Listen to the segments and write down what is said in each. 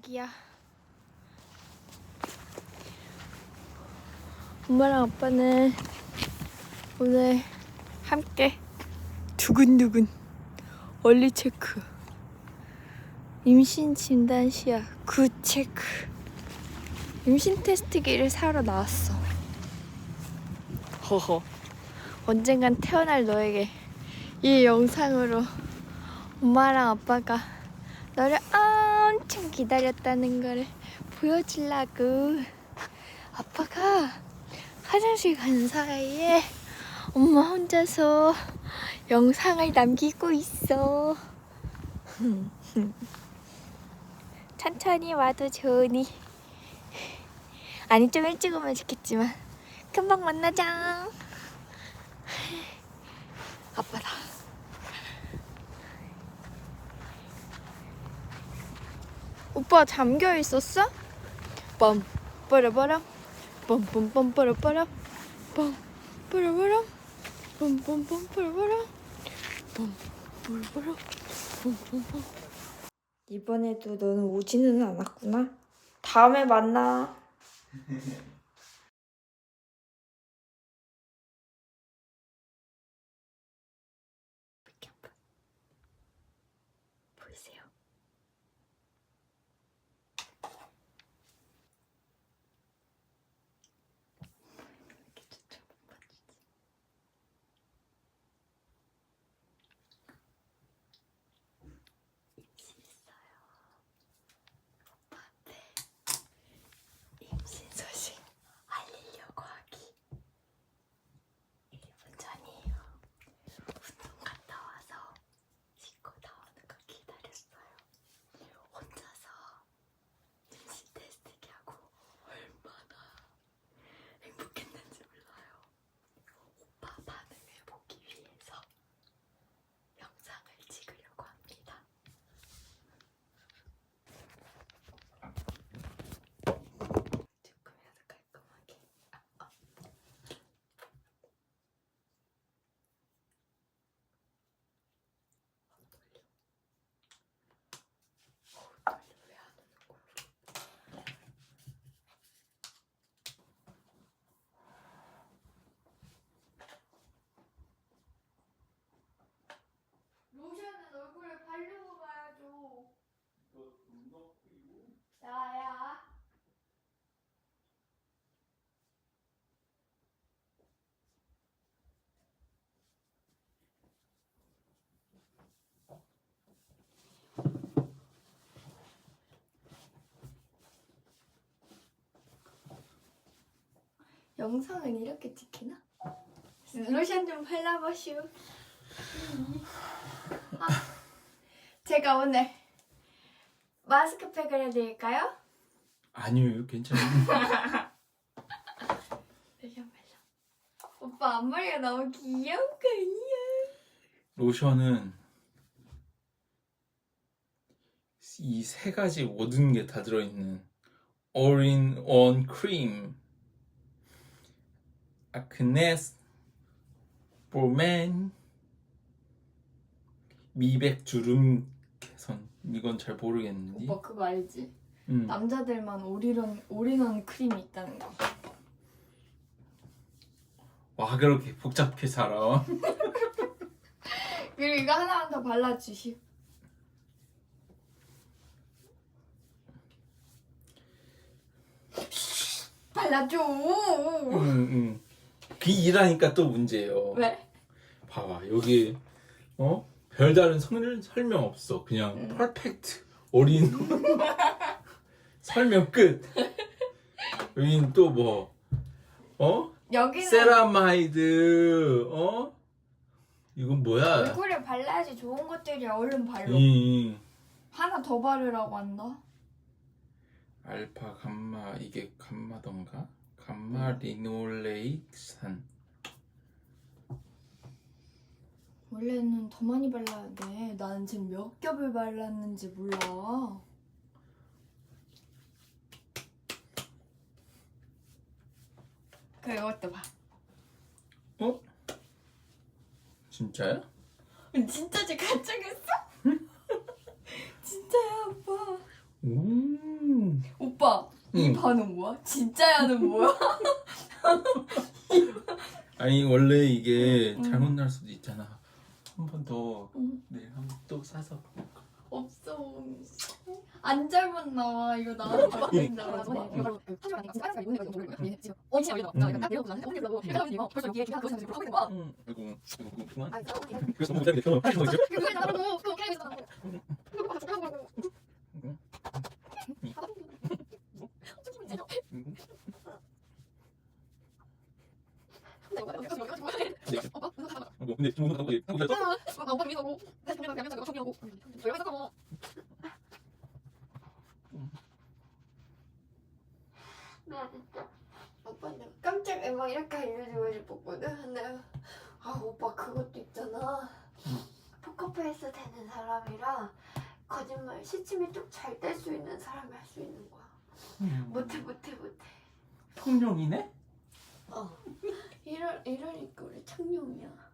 얘기야. 엄마랑 아빠는 오늘 함께 두근두근 원리 체크 임신 진단 시약 굿 체크 임신 테스트기를 사러 나왔어. 허허. 언젠간 태어날 너에게 이 영상으로 엄마랑 아빠가 너를 엄청 기다렸다는 걸 보여주려고 아빠가 화장실 간 사이에 엄마 혼자서 영상을 남기고 있어. 천천히 와도 좋으니. 아니 좀 일찍 오면 좋겠지만 금방 만나자. 아빠다. 오빠 잠겨 있었어? 빰 빠라바람 빰빰빰 빠라바람 빰 빠라바람 빰빰빰 빠라바람 빰 빠라바람 빰빰빰 이번에도 너는 오지는 않았구나. 다음에 만나. 영상은 이렇게 찍히나? 로션 좀 발라보시오. 아, 제가 오늘 마스크팩을 해드릴까요? 아니요, 괜찮아요. 로션 발라. 오빠 앞머리가 너무 귀여운 거 아니야? 로션은 이 세 가지 모든 게 다 들어있는 all-in-one 크림 아크네스 볼맨 미백 주름 개선 이건 잘 모르겠는데 오빠 그거 알지? 음. 남자들만 올인원 올인원 크림이 있다는 거. 와 그렇게 복잡해서 알아 그리고 이거 하나만 더 발라주시오. 발라줘. 응, 응. 그 일하니까 또 문제예요 왜? 봐봐 여기 어 별다른 설, 설명 없어 그냥 응. 퍼펙트 올인 설명 끝 여긴 또 뭐 어 여기는 세라마이드 어 이건 뭐야 얼굴에 발라야지 좋은 것들이야. 얼른 발라. 이 하나 더 바르라고 한다. 알파 감마 이게 감마던가 감마 리놀레이산 원래는 더 많이 발라야 돼. 나는 지금 몇 겹을 발랐는지 몰라. 그래 이것도 봐. 어 진짜야 진짜지 가짜겠어? 진짜야 아빠. 오. 이 응. 반응 뭐야? 진짜야는 뭐야? 아니 원래 이게 응. 잘못 날 수도 있잖아. 한 번 더 응. 내일 한 번 또 사서? 없어 안 잘못 나와 이거 나한테 맞는 줄 알았어 응. 아이고 아이고 그만. 그래서 뭐 못하게 됐어. 아이 고 근데 좀 하고 하고. 있어. 나 진짜 오빠 내가 깜짝 애막 이렇게 알려주고 싶었거든. 근데 아 오빠 그것도 있잖아. 포커페이스 되는 사람이라 거짓말 시침이 쭉 잘 뗄 수 있는 사람이 할 수 있는 거야. 못해 못해 못해. 통령이네? 어. 이럴, 이러니까 우리 청룡이야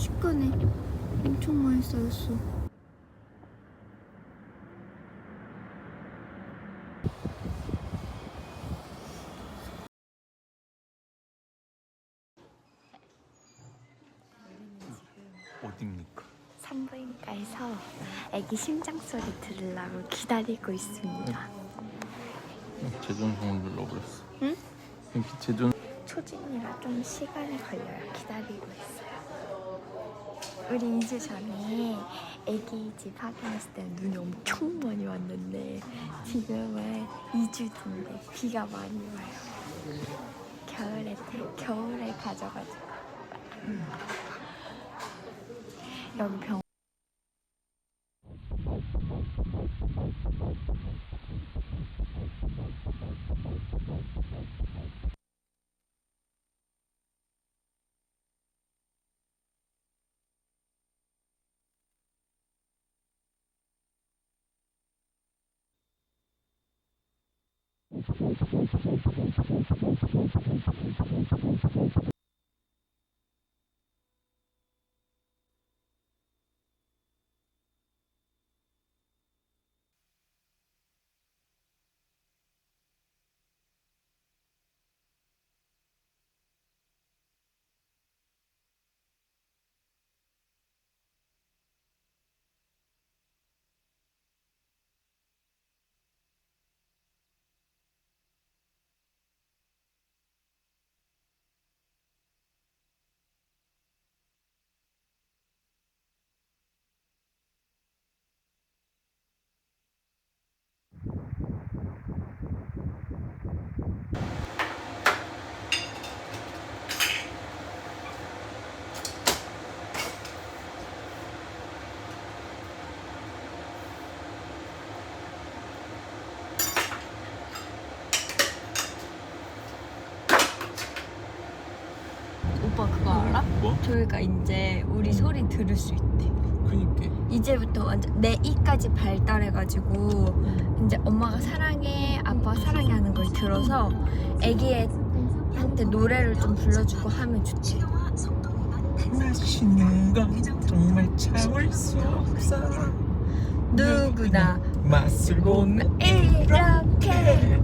10간에 엄청 많이 쌓였어. 어딥니까? 산부인과에서 아기 심장 소리 들으려고 기다리고 있습니다. 제존성을 눌러버렸어. 응? 제존. 그 초진이라 좀 시간이 걸려요. 기다리고 있어요. 우리 2주 전에 아기 집 확인했을 때 눈이 엄청 많이 왔는데 지금은 2주 뒤인데 비가 많이 와요. 겨울에 태- 겨울에 가져가지고 음. 여기 병. 뭐? 저희가 이제 우리 소리 들을 수 있대. 그니까. 이제부터 완전 내 이까지 발달해가지고 이제 엄마가 사랑해 아빠 사랑해 하는 걸 들어서 애기한테 노래를 좀 불러주고 하면 좋지 건 정말 참을 수 없어. 누구나 맛을 보면 이렇게